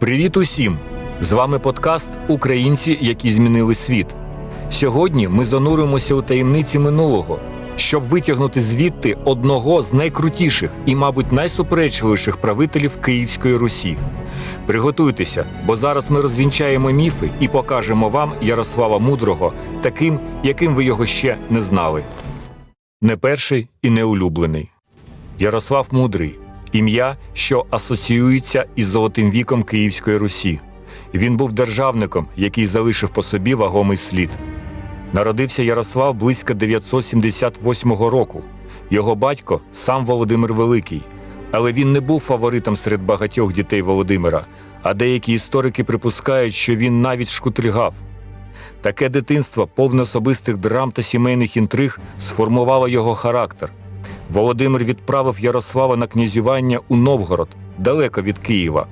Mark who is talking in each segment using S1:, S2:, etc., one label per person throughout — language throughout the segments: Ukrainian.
S1: Привіт усім! З вами подкаст Українці, які змінили світ. Сьогодні ми зануримося у таємниці минулого, щоб витягнути звідти одного з найкрутіших і, мабуть, найсуперечливіших правителів Київської Русі. Приготуйтеся, бо зараз ми розвінчаємо міфи і покажемо вам Ярослава Мудрого таким, яким ви його ще не знали. Не перший і не улюблений. Ярослав Мудрий ім'я, що асоціюється із золотим віком Київської Русі. Він був державником, який залишив по собі вагомий слід. Народився Ярослав близько 978 року. Його батько сам Володимир Великий, але він не був фаворитом серед багатьох дітей Володимира, а деякі історики припускають, що він навіть шкутригав. Таке дитинство, повне особистих драм та сімейних інтриг, сформувало його характер. Володимир відправив Ярослава на князювання у Новгород, далеко від Києва.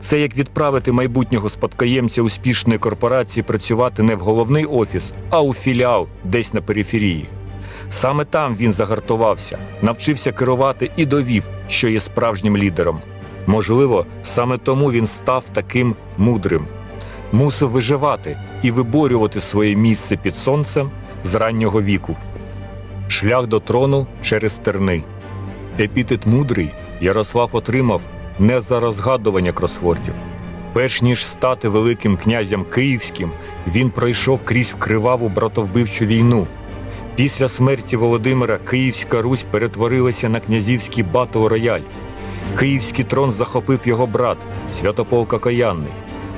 S1: Це як відправити майбутнього спадкоємця успішної корпорації працювати не в головний офіс, а у філіал десь на периферії. Саме там він загартувався, навчився керувати і довів, що є справжнім лідером. Можливо, саме тому він став таким мудрим. Мусив виживати і виборювати своє місце під сонцем з раннього віку. Шлях до трону через терни. Епітет мудрий Ярослав отримав не за розгадування кросвордів. Перш ніж стати великим князем київським, він пройшов крізь криваву братовбивчу війну. Після смерті Володимира Київська Русь перетворилася на князівський батл-рояль. Київський трон захопив його брат, Святополк Окаянний.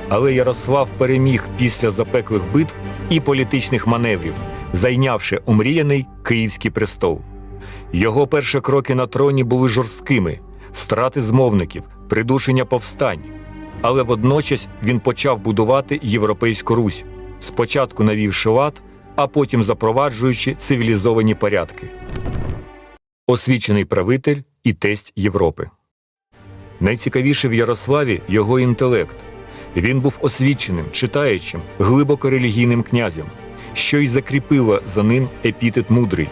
S1: Але Ярослав переміг після запеклих битв і політичних маневрів, зайнявши омріяний Київський престол. Його перші кроки на троні були жорсткими страти змовників, придушення повстань. Але водночас він почав будувати європейську Русь, спочатку навівши лад, а потім запроваджуючи цивілізовані порядки. Освічений правитель і тесть Європи. Найцікавіше в Ярославі його інтелект. Він був освіченим, читаючим, глибоко релігійним князем, що й закріпило за ним епітет мудрий.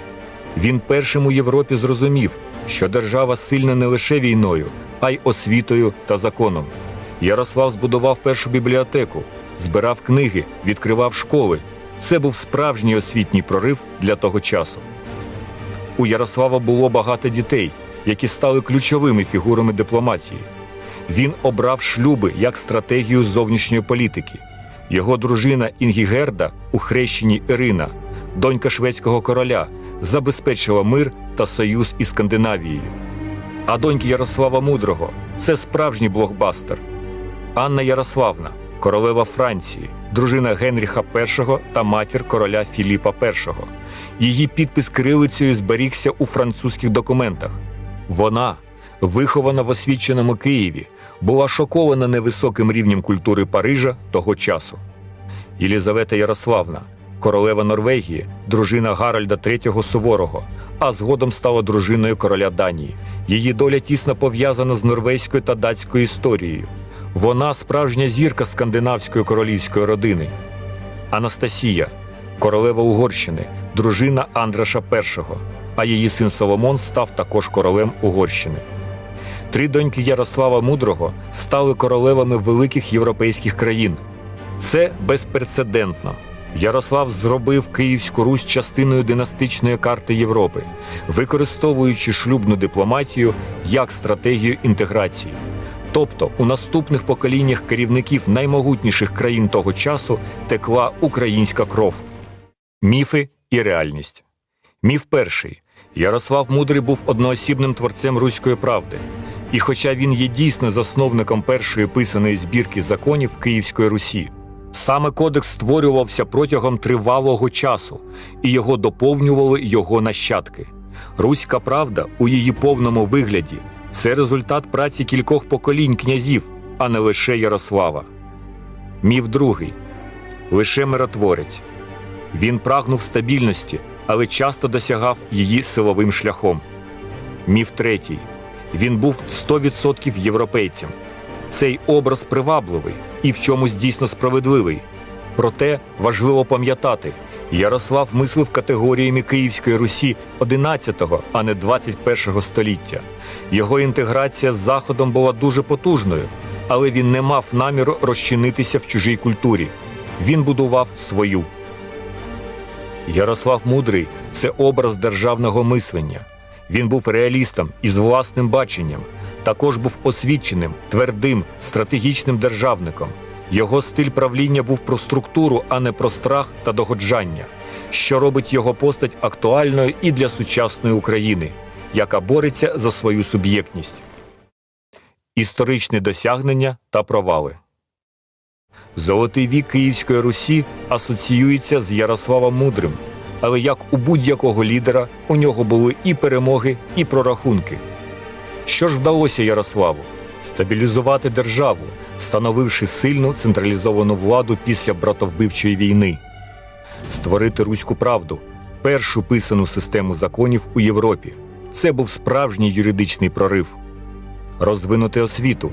S1: Він першим у Європі зрозумів, що держава сильна не лише війною, а й освітою та законом. Ярослав збудував першу бібліотеку, збирав книги, відкривав школи. Це був справжній освітній прорив для того часу. У Ярослава було багато дітей, які стали ключовими фігурами дипломатії. Він обрав шлюби як стратегію зовнішньої політики. Його дружина Інгігерда у хрещенні Ірина, донька шведського короля, забезпечила мир та союз із Скандинавією. А доньки Ярослава Мудрого це справжній блокбастер. Анна Ярославна, королева Франції, дружина Генріха І та матір короля Філіпа І. Її підпис кирилицею зберігся у французьких документах. Вона, вихована в освіченому Києві, була шокована невисоким рівнем культури Парижа того часу. Єлізавета Ярославна, королева Норвегії, дружина Гаральда III Суворого, а згодом стала дружиною короля Данії. Її доля тісно пов'язана з норвезькою та датською історією. Вона справжня зірка скандинавської королівської родини. Анастасія, королева Угорщини, дружина Андраша І, а її син Соломон став також королем Угорщини. Три доньки Ярослава Мудрого стали королевами великих європейських країн. Це безпрецедентно. Ярослав зробив Київську Русь частиною династичної карти Європи, використовуючи шлюбну дипломатію як стратегію інтеграції. Тобто у наступних поколіннях керівників наймогутніших країн того часу текла українська кров. Міфи і реальність. Міф перший. Ярослав Мудрий був одноосібним творцем руської правди. І хоча він є дійсно засновником першої писаної збірки законів Київської Русі, саме кодекс створювався протягом тривалого часу, і його доповнювали його нащадки. Руська правда у її повному вигляді це результат праці кількох поколінь князів, а не лише Ярослава. Міф другий лише миротворець. Він прагнув стабільності, але часто досягав її силовим шляхом. Міф третій. Він був 100% європейцем. Цей образ привабливий і в чомусь дійсно справедливий. Проте важливо пам'ятати, Ярослав мислив категоріями Київської Русі 11-го, а не 21-го століття. Його інтеграція з Заходом була дуже потужною. але він не мав наміру розчинитися в чужій культурі. Він будував свою. Ярослав Мудрий це образ державного мислення. Він був реалістом із власним баченням, також був освіченим, твердим, стратегічним державником. Його стиль правління був про структуру, а не про страх та догоджання, що робить його постать актуальною і для сучасної України, яка бореться за свою суб'єктність. Історичні досягнення та провали. Золотий вік Київської Русі асоціюється з Ярославом Мудрим, але як у будь-якого лідера, у нього були і перемоги, і прорахунки. Що ж вдалося Ярославу? Стабілізувати державу, встановивши сильну централізовану владу після братовбивчої війни, створити руську правду, першу писану систему законів у Європі. Це був справжній юридичний прорив. Розвинути освіту.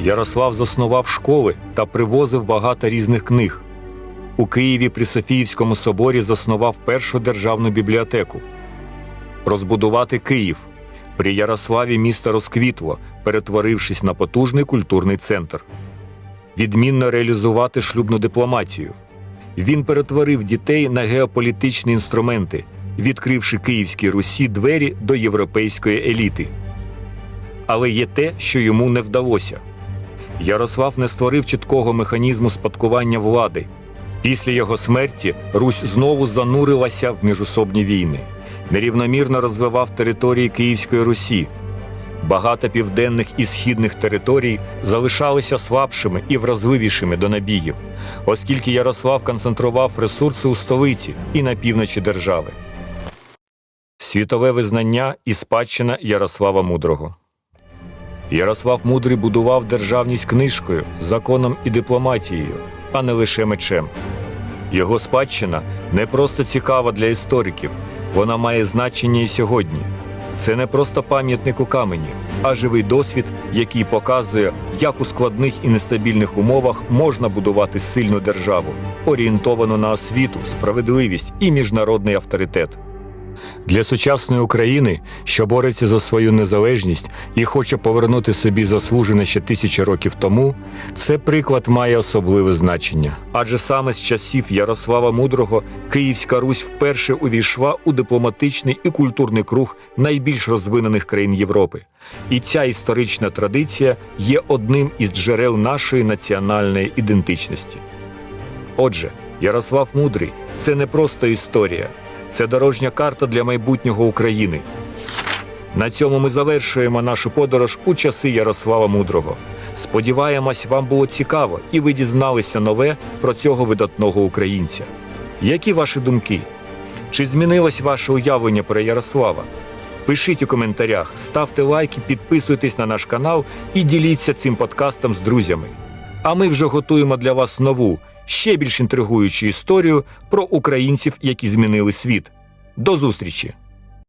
S1: Ярослав заснував школи та привозив багато різних книг. У Києві при Софіївському соборі заснував першу державну бібліотеку. Розбудувати Київ. При Ярославі місто розквітло, перетворившись на потужний культурний центр. Відмінно реалізувати шлюбну дипломатію. Він перетворив дітей на геополітичні інструменти, відкривши Київській Русі двері до європейської еліти. Але є те, що йому не вдалося. Ярослав не створив чіткого механізму спадкування влади. Після його смерті Русь знову занурилася в міжособні війни, нерівномірно розвивав території Київської Русі. Багато південних і східних територій залишалися слабшими і вразливішими до набігів, оскільки Ярослав концентрував ресурси у столиці і на півночі держави. Світове визнання і спадщина Ярослава Мудрого. Ярослав Мудрий будував державність книжкою, законом і дипломатією, а не лише мечем. Його спадщина не просто цікава для істориків, вона має значення і сьогодні. Це не просто пам'ятник у камені, а живий досвід, який показує, як у складних і нестабільних умовах можна будувати сильну державу, орієнтовану на освіту, справедливість і міжнародний авторитет. Для сучасної України, що бореться за свою незалежність і хоче повернути собі заслужене ще тисячі років тому, це приклад має особливе значення. Адже саме з часів Ярослава Мудрого Київська Русь вперше увійшла у дипломатичний і культурний круг найбільш розвинених країн Європи. І ця історична традиція є одним із джерел нашої національної ідентичності. Отже, Ярослав Мудрий це не просто історія, це дорожня карта для майбутнього України. На цьому ми завершуємо нашу подорож у часи Ярослава Мудрого. Сподіваємось, вам було цікаво і ви дізналися нове про цього видатного українця. Які ваші думки? Чи змінилось ваше уявлення про Ярослава? Пишіть у коментарях, ставте лайки, підписуйтесь на наш канал і діліться цим подкастом з друзями. А ми вже готуємо для вас нову, ще більш інтригуючу історію про українців, які змінили світ. До зустрічі!